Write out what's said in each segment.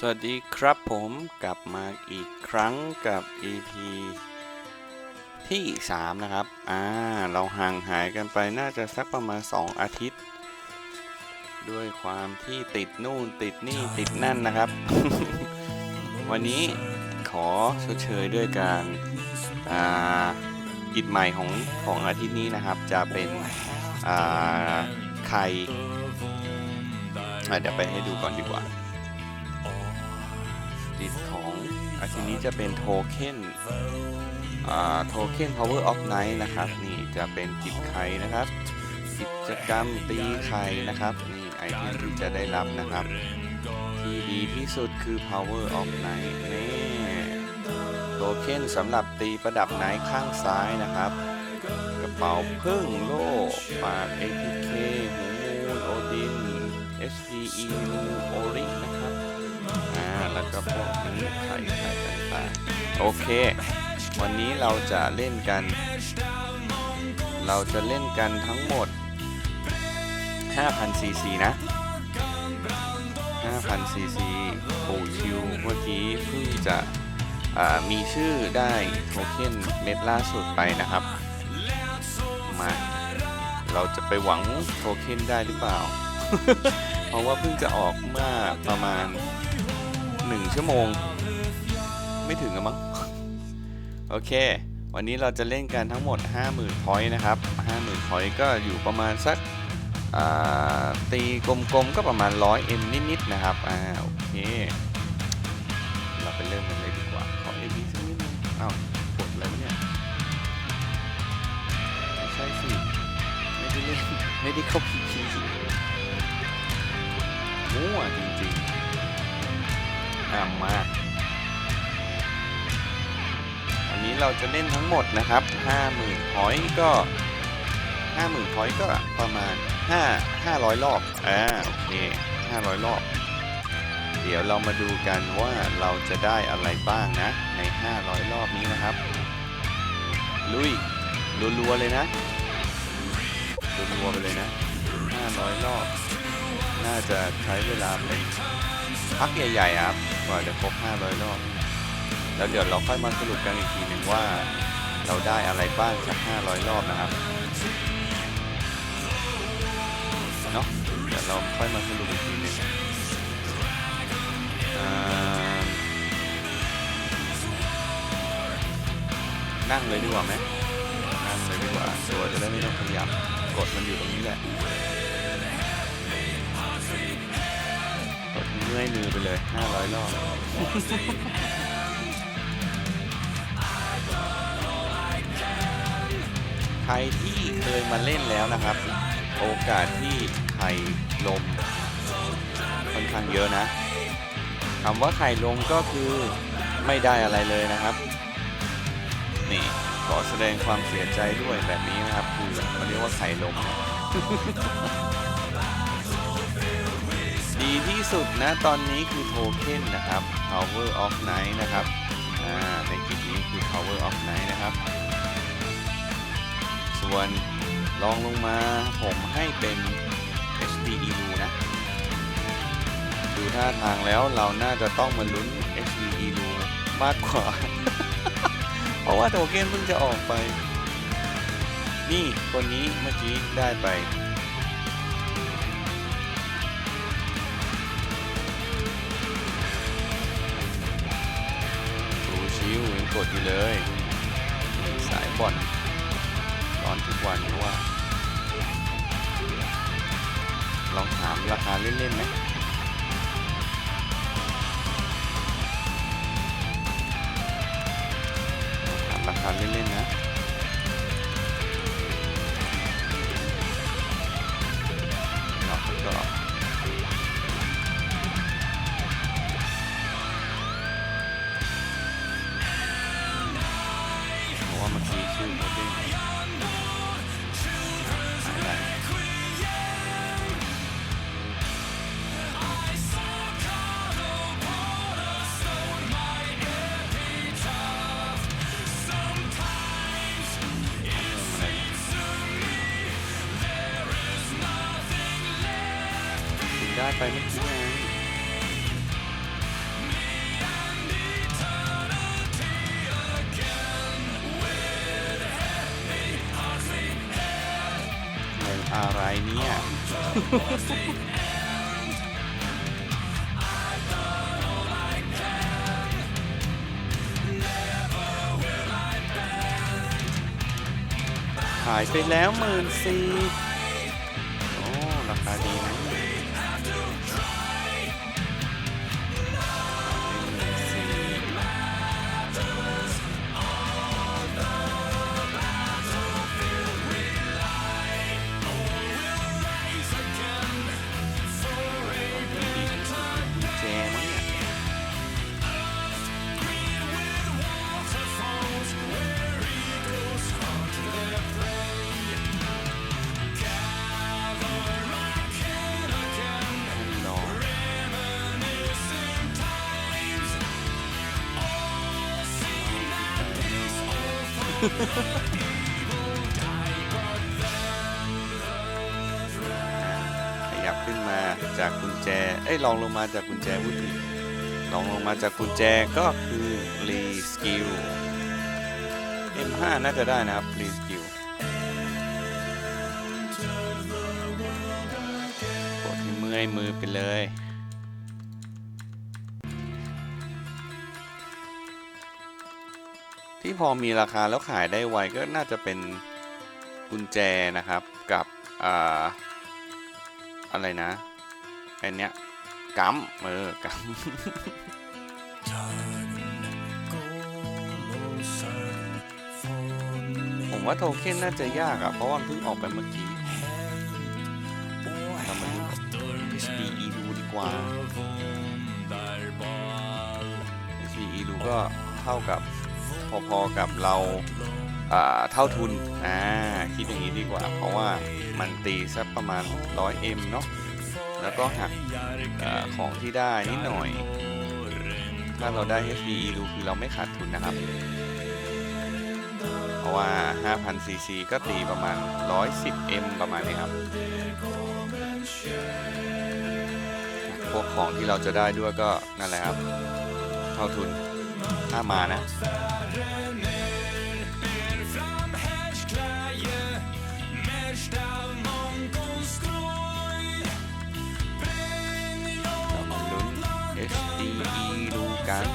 สวัสดีครับผมกลับมาอีกครั้งกับ EP ที่ 3 นะครับ อ่า เราห่างหายกันไปน่าจะสักประมาณ 2 อาทิตย์ ด้วยความที่ติดนู่นติดนี่ติดนั่นนะครับ วันนี้ขอชดเชยด้วยการอ่ากิจใหม่ของของอาทิตย์นี้นะครับ จะเป็นอ่าไข่อะเดี๋ยวไปให้ดูก่อนดีกว่า อาทิตย์นี้จะเป็นโทเค็นโทเค็น power of night นะครับ นี่จะเป็นกิจไข่นะครับ กิจกรรมตีไข่นะครับ นี่ไอเทมที่จะได้รับนะครับ ที่ดีที่สุดคือ power of night นี่โทเค็นสำหรับตีประดับไนท์ข้างซ้ายนะครับ กระเป๋าพึ่งโล่ปาก APK หูมูนโอดิน SPE โอริน แล้วก็พวกนี้ไข่ไข่ต่างๆโอเค วันนี้เราจะเล่นกัน เราจะเล่นกันทั้งหมด 5,000 ซีซีนะ 5,000 ซีซีปูชิวเมื่อกี้เพิ่งจะมีชื่อได้โทเค็นเม็ดล่าสุดไปนะครับ มาเราจะไปหวังโทเค็นได้หรือเปล่า เพราะว่าเพิ่งจะออกเมื่อประมาณ 1ชั่วโมง ไม่ถึงอะมั้ง โอเค วันนี้เราจะเล่นกันทั้งหมด 50,000พอยต์นะครับ 50,000พอยต์ก็อยู่ประมาณสักตีกลมๆ ก็ประมาณ 100 M นิดๆ นะครับ อ่า โอเค เราไปเริ่มกันเลยดีกว่า ขอ A B สักนิดนึงอ้าวกดอะไรวะเนี่ย ไม่ใช่สิ ไม่ได้เล่นไม่ได้เข้า PP มั่วจริงๆ อ่ามาอันนี้เราจะเล่นทั้งหมดนะครับ 50,000พอยต์ก็ 50,000พอยต์ก็ประมาณ 5 500 รอบ อ่า โอเค 500 รอบ เดี๋ยวเรามาดูกันว่าเราจะได้อะไรบ้างนะ ใน 500 รอบนี้นะครับ ลุย รัวๆเลยนะ รัวๆไปเลยนะ 500 รอบ น่าจะใช้เวลาเป็นพักใหญ่ๆครับ กว่าจะครบ 500 รอบ แล้วเดี๋ยวเราค่อยมาสรุปกันอีกทีหนึ่งว่า เราได้อะไรบ้างจาก 500 รอบนะครับ เนาะเดี๋ยวเราค่อยมาสรุปอีกทีหนึ่งนั่งเลยดีกว่าไหมนั่งเลยดีกว่าตัวจะได้ไม่ต้องขยับกดมันอยู่ตรงนี้แหละ มื่อยมือไปเลย 500 รอบ ใครที่เคยมาเล่นแล้วนะครับ โอกาสที่ไข่ลมค่อนข้างเยอะนะคำว่าไข่ลมก็คือไม่ได้อะไรเลยนะครับ นี่ขอแสดงความเสียใจด้วยแบบนี้นะครับ คือมันเรียกว่าไข่ลม ที่สุดนะตอนนี้คือโทเค็นนะครับ Power of Night นะครับในคลิปนี้คือ Power of Night นะครับ ส่วนลองลงมาผมให้เป็น HD EU นะ ดูท่าทางแล้วเราน่าจะต้องมาลุ้น HD EU มากกว่า เพราะว่าโทเค็นเพิ่งจะออกไป นี่คนนี้เมื่อกี้ได้ไป กดอยู่เลยสายบอลตอนทุกวันเพราะว่า ลองถามราคาเล่นๆไหมถามราคาเล่นๆนะาดไปเมื่อกี้ไงอะไรเนี่ยหายไปแล้วหมื่นสี่ ขยับขึ้นมาจากกุญแจ เอ้ยลองลงมาจากกุญแจพูดผิลองลงมาจากกุญแจก็คือรีสกิล M5 น่าจะได้นะครับรีสกิลกดให้เมื่อยมือไปเลย ที่พอมีราคาแล้วขายได้ไวก็น่าจะเป็นกุญแจนะครับกับอ่าอะไรนะอันเนี้ยกัมเออกัมผมว่าโทเค็นน่าจะยากอะเพราะว่ามันเพิ่งออกไปเมื่อกี้เรามาดู HBE ดูดีกว่า HBE ดูก็เท่ากับ พอๆกับเราเท่าทุนอ่าคิดอย่างนี้ดีกว่า เพราะว่ามันตีสักประมาณ 100M เนาะแล้วก็หักอของที่ได้นิดหน่อย ถ้าเราได้ HBE ดูคือเราไม่ขาดทุนนะครับ เพราะว่า 5,000ซีซีก็ตีประมาณ 110M ประมาณนี้ครับ พวกของที่เราจะได้ด้วยก็นั่นแหละครับ เท่าทุนถ้ามานะ กัน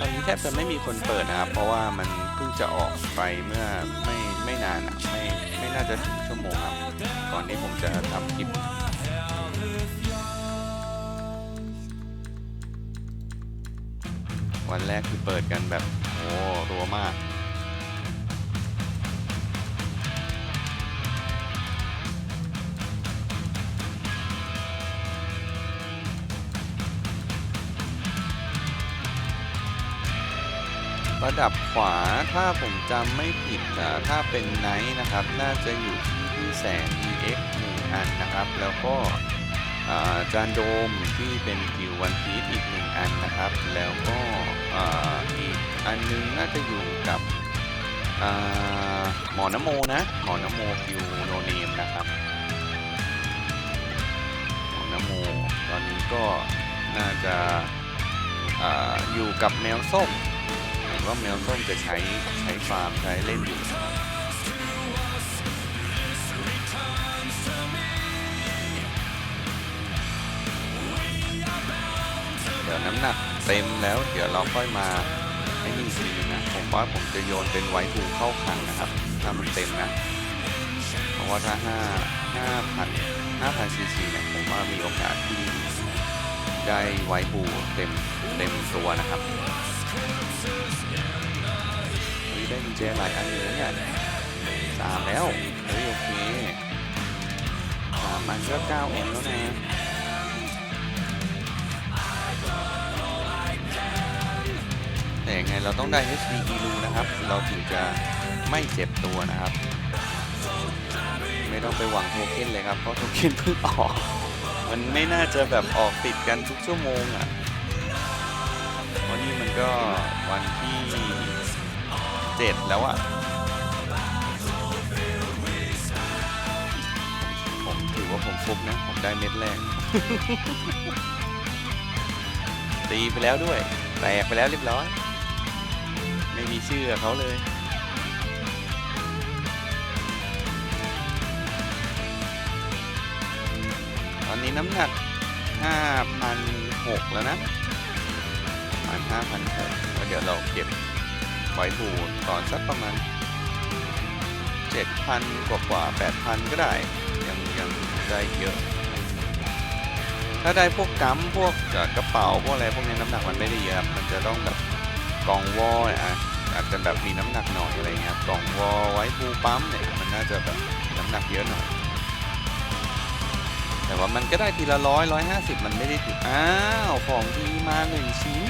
ตอนนี้แทบจะไม่มีคนเปิดนะครับ เพราะว่ามันเพิ่งจะออกไปเมื่อไม่ไม่นานอะไม่ไม่น่าจะถึงชั่วโมงครับก่อนที่ผมจะทำคลิปวันแรกคือเปิดกันแบบโอ้รัวมาก ระดับขวาถ้าผมจำไม่ผิดอะถ้าเป็นไนท์นะครับ น่าจะอยู่ที่ที่แสน EX 1อันนะครับ แล้วก็จานโดมที่เป็นกิววันพีชอีก1อันนะครับ แล้วก็อีกอันนึงน่าจะอยู่กับหมอนโมนะ หมอนโมคิวโนเนมนะครับหมอนโมตอนนี้ก็น่าจะอาอยู่กับแมวส้ม ว่าแมวส้มจะใช้ใช้ฟาร์มใช้เล่นอยู่เดี๋ยวน้ำหนักเต็มแล้ว เดี๋ยวเราค่อยมาไอ้นี่ทีนึงนะผมว่าผมจะโยนเป็นไว้ทูเข้าคังนะครับ ถ้ามันเต็มนะ เพราะว่าถ้าห้าห้าพันห้าพันซีซีเนี่ยผมว่ามีโอกาสที่ได้ไว้บูเต็มเต็มตัวนะครับ ได้กุญแจหลายอันเลยนะเนี่ยสามแล้วเฮ้ยโอเคสามอันก็เก้าเอ็มแล้วนะแต่ยังไงเราต้องได้ HD e รูนะครับ เราถึงจะไม่เจ็บตัวนะครับ ไม่ต้องไปหวังโทเค็นเลยครับ เพราะโทเค็นเพิ่งออก มันไม่น่าจะแบบออกติดกันทุกชั่วโมงอะวันนี้มันก็วันที่ เจ็ดแล้วอะผมถือว่าผมฟุกนะ ผมได้เม็ดแรก ตีไปแล้วด้วย แตกไปแล้วเรียบร้อย ไม่มีชื่อกับเขาเลยตอนนี้น้ำหนัก5,600แล้วนะประมาณ5,600แล้วเดี๋ยวเราเก็บ ไว้บูดก่อนสักประมาณ 7,000 กว่ากว่า 8,000 ก็ได้ ยังยังได้เยอะ ถ้าได้พวกกัมพวกกระเป๋า พวกอะไรพวกนี้น้ำหนักมันไม่ได้เยอะ มันจะต้องแบบกล่องวอลอะอาจจะแบบมีน้ำหนักหน่อยอะไรเงี้ยครับกล่องวอลไว้ปูปั๊มเนี่ยมันน่าจะแบบน้ำหนักเยอะหน่อย แต่ว่ามันก็ได้ทีละร้อยร้อยห้าสิบมันไม่ได้ถึงอ้าวของดีมาหนึ่งชิ้น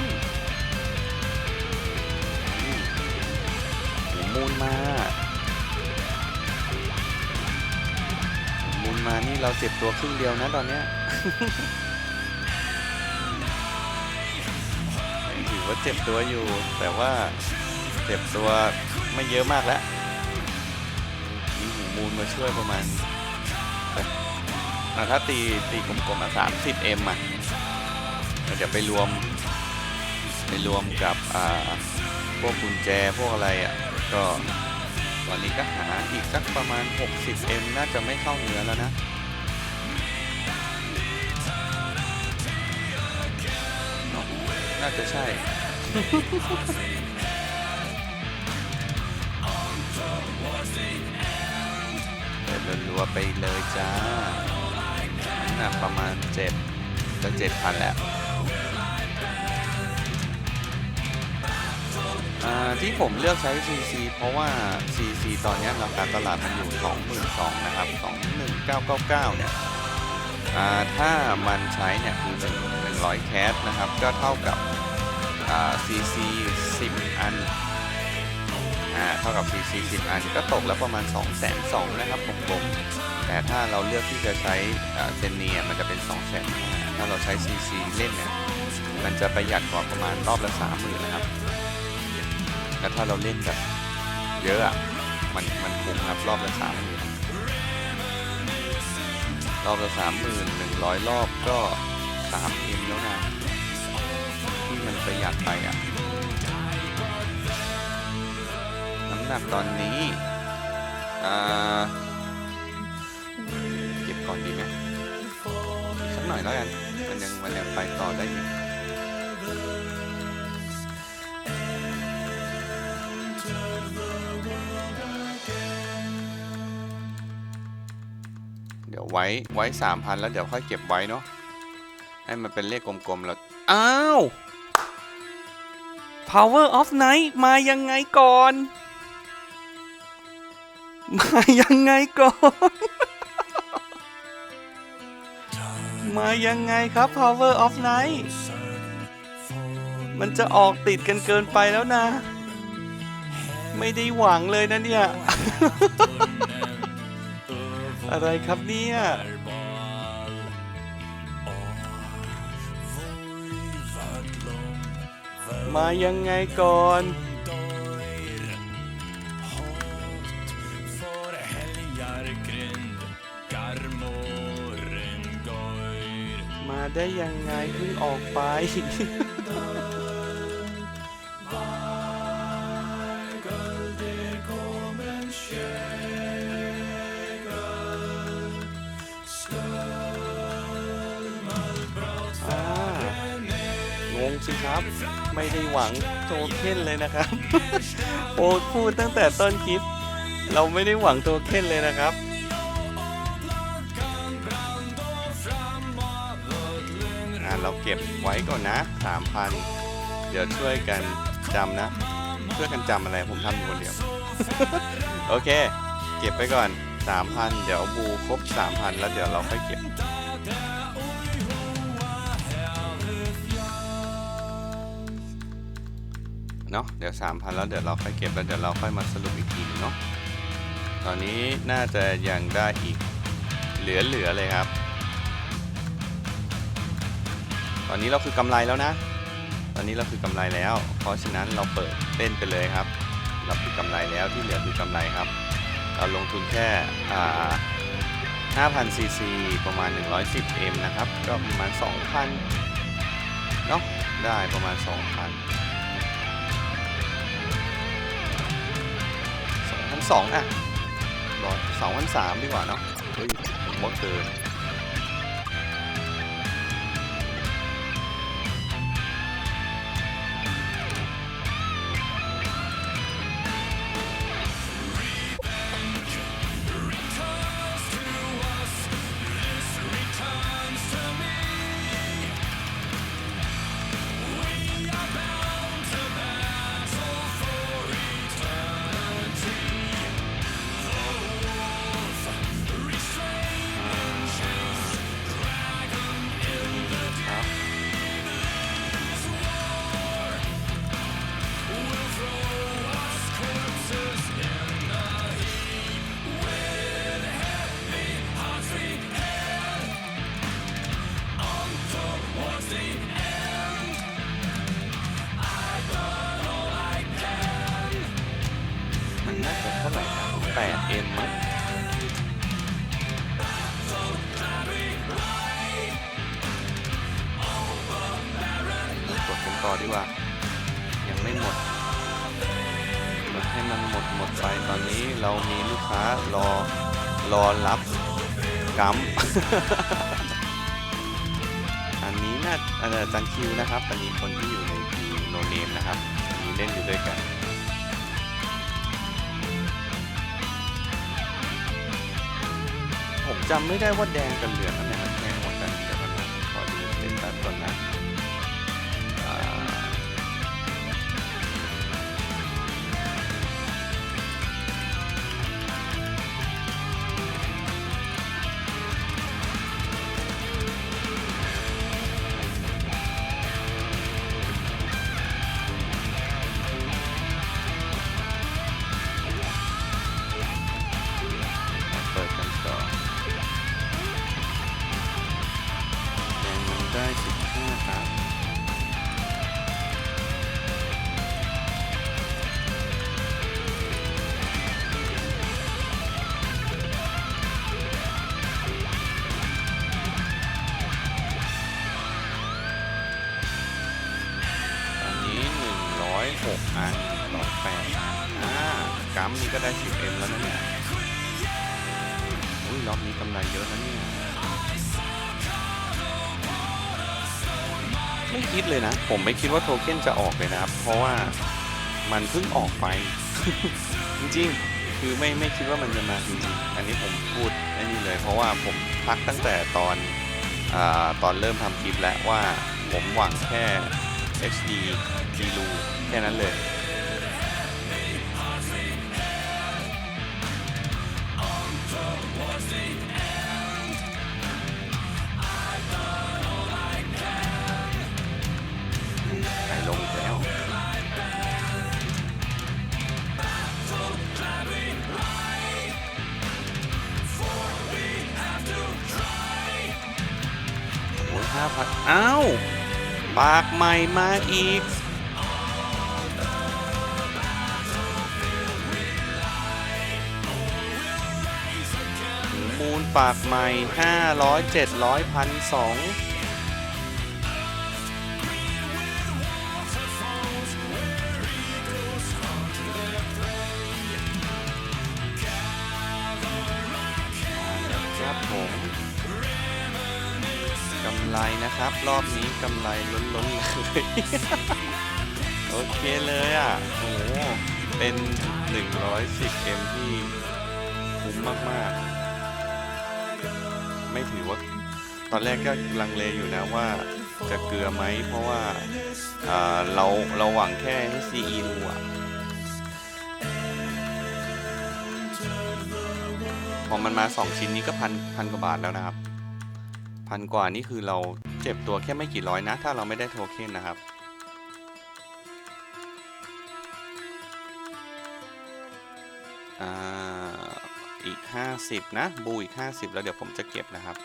มูลมามูลมานี่เราเจ็บตัวครึ่งเดียวนะตอนเนี้ยถือว่าเจ็บตัวอยู่ แต่ว่าเจ็บตัวไม่เยอะมากแล้วมีหูมูลมาช่วยประมาณถ้าตีตีกลมๆอะสามสิบเอ็มอะเดี๋ยวไปรวมไปรวมกับพวกกุญแจพวกอะไรอะ ก็ตอนนี้ก็หาอีกสักประมาณ 60M น่าจะไม่เข้าเนื้อแล้วนะน่าจะใช่ เดินรัวไปเลยจ้าน้ำหนักประมาณเจ็ดจะเจ็ดพันแล้ว ที่ผมเลือกใช้ CC เพราะว่า CC ตอนนี้ราคาตลาดมันอยู่ 22,000นะครับ21999เนี่ยถ้ามันใช้เนี่ยคือ1 100แคสนะครับก็เท่ากับ CC 10 อันเท่ากับ CC 10 อันก็ตกแล้วประมาณ 2 2 0 0 0นะครับผมผมแต่ถ้าเราเลือกที่จะใช้เซนเนียมันจะเป็น 2 0 0 0 0ถ้าเราใช้ CC เล่นเนี่ยมันจะประหยัดกว่าประมาณรอบละ 30,000นะครับ แล้วถ้าเราเล่นแบบเยอะอะ มันมันคุ้มครับรอบละ30,000รอบละ30,000 100รอบก็3เอ็มแล้วนะ ที่มันประหยัดไปอะ น้ำหนักตอนนี้อ่าเก็บก่อนดีไหมสักหน่อยแล้วกันมันยังมันยังไปต่อได้อีก ไว้ไว้สามพันแล้วเดี๋ยวค่อยเก็บไว้เนาะให้มันเป็นเลขกลมๆแล้วอ้าว Power of Night มายังไงก่อน มายังไงก่อน มายังไงครับ Power of Night มันจะออกติดกันเกินไปแล้วนะ ไม่ได้หวังเลยนะเนี่ย อะไรครับเนี่ยมายังไงก่อน มาได้ยังไงเพิ่งออกไป งสิครับ ไม่ได้หวังโทเค็นเลยนะครับ โอ้พูดตั้งแต่ต้นคลิป เราไม่ได้หวังโทเค็นเลยนะครับเราเก็บไว้ก่อนนะ 3,000 เดี๋ยวช่วยกันจำนะ ช่วยกันจำอะไรผมทำอยู่คนเดียว โอเค เก็บไปก่อน 3,000 เดี๋ยวบูครบ 3,000 แล้วเดี๋ยวเราค่อยเก็บ เนาะเดี๋ยว 3,000 แล้วเดี๋ยวเราค่อยเก็บแล้วเดี๋ยวเราค่อยมาสรุปอีกทีนึงเนาะตอนนี้น่าจะยังได้อีกเหลือๆเลยครับ ตอนนี้เราคือกำไรแล้วนะ ตอนนี้เราคือกำไรแล้ว เพราะฉะนั้นเราเปิดเล่นไปเลยครับ เราคือกำไรแล้วที่เหลือคือกำไรครับ เราลงทุนแค่อ่า5,000ซีซีประมาณ 110M นะครับ ก็ประมาณ 2,000เนาะ ได้ประมาณ 2,000 สองอะรอสองพันสามดีกว่าเนาะเฮ้ยผมว่าเกิน คิวนะครับ อันนี้คนที่อยู่ในทีมโนเนมนะครับมีเล่นอยู่ด้วยกันผมจำไม่ได้ว่าแดงกับเหลืองนะครับ กัมนี่ก็ได้ 10M แล้วนะเนี่ยอุ้ยรอบนี้กำไรเยอะนะเนี่ยไม่คิดเลยนะ ผมไม่คิดว่าโทเค็นจะออกเลยนะครับ เพราะว่ามันเพิ่งออกไป จริงๆ คือไม่ไม่คิดว่ามันจะมาจริงๆ อันนี้ผมพูดไอ้นี่เลย เพราะว่าผมพักตั้งแต่ตอนอตอนเริ่มทำคลิปแล้วว่าผมหวังแค่ HD ดีลูแค่นั้นเลย ผัดอ้าว ปากใหม่มาอีก มูลปากใหม่ห้าร้อยเจ็ดร้อยพันสอง ไรนะครับ รอบนี้กำไรล้นๆเลยโอเคเลยอะโอ้เป็น 110M ที่คุ้มมากๆ ไม่ถือว่า ตอนแรกก็ลังเลอยู่นะว่าจะเกลือไหม เพราะว่าเราเราหวังแค่ให้ CE ดูอะพอมันมา 2 ชิ้นนี้ก็พันพันกว่าบาทแล้วนะครับ พันกว่านี่คือเราเจ็บตัวแค่ไม่กี่ร้อยนะ ถ้าเราไม่ได้โทเค็นนะครับ อ่า อีก 50 นะ บูอีก 50 แล้วเดี๋ยวผมจะเก็บนะครับ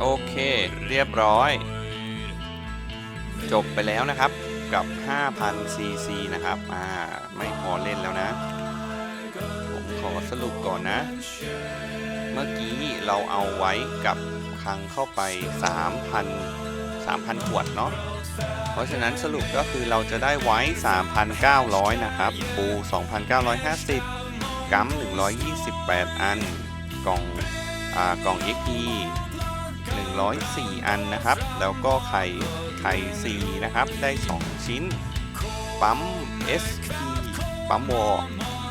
โอเคเรียบร้อย จบไปแล้วนะครับกับ 5,000 cc นะครับ อ่า ไม่พอเล่นแล้วนะ ผมขอสรุปก่อนนะ เมื่อกี้เราเอาไว้กับคังเข้าไป 3,000 3,000 ขวดเนาะ เพราะฉะนั้นสรุปก็คือเราจะได้ไว้ 3,900 นะครับ ปู 2,950 กัม128 อัน กล่อง กล่อง XP 104 อันนะครับ แล้วก็ไข่ไข่4นะครับ ได้ 2 ชิ้น ปั๊ม SP ปั๊มวอ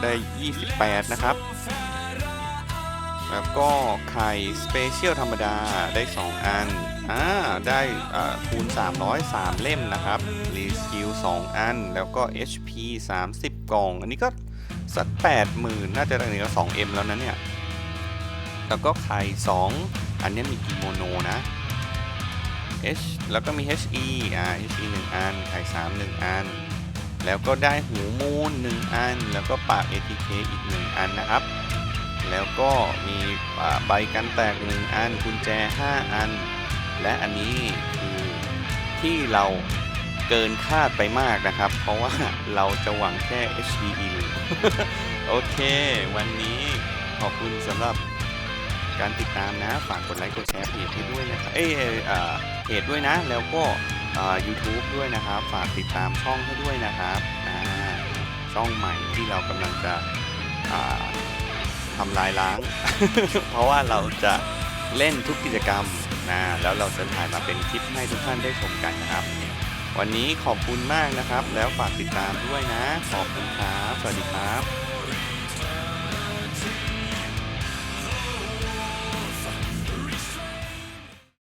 ได้ 28 นะครับ แล้วก็ไข่สเปเชียลธรรมดาได้ 2 อัน อ่า ได้อ่าคูณ 303 เล่มนะครับ รีสกิล2อัน แล้วก็ HP 30 กล่อง อันนี้ก็สัก80,000 น่าจะได้เหนือ 2M แล้วนะเนี่ย แล้วก็ไข่2อันนี้มีกิโมโนนะ H แล้วก็มี HE อ่า HE 1 อัน ไข่3 1 อัน แล้วก็ได้หูมูน1 อัน แล้วก็ปาก ATK อีก 1 อันนะครับ แล้วก็มีใบกันแตก 1 อัน กุญแจ 5 อัน และอันนี้คือที่เราเกินคาดไปมากนะครับ เพราะว่าเราจะหวังแค่ HDE โอเค วันนี้ขอบคุณสำหรับ การติดตามนะ ฝากกดไลค์กดแชร์เพจให้ด้วยนะครับเอ้ยเอ่อเพจด้วยนะ แล้วก็อ่า YouTube ด้วยนะครับ ฝากติดตามช่องให้ด้วยนะครับช่องใหม่ที่เรากำลังจะทำลายล้าง เพราะว่าเราจะเล่นทุกกิจกรรมนะแล้วเราจะถ่ายมาเป็นคลิปให้ทุกท่านได้ชมกันนะครับ วันนี้ขอบคุณมากนะครับ แล้วฝากติดตามด้วยนะ ขอบคุณครับ สวัสดีครับ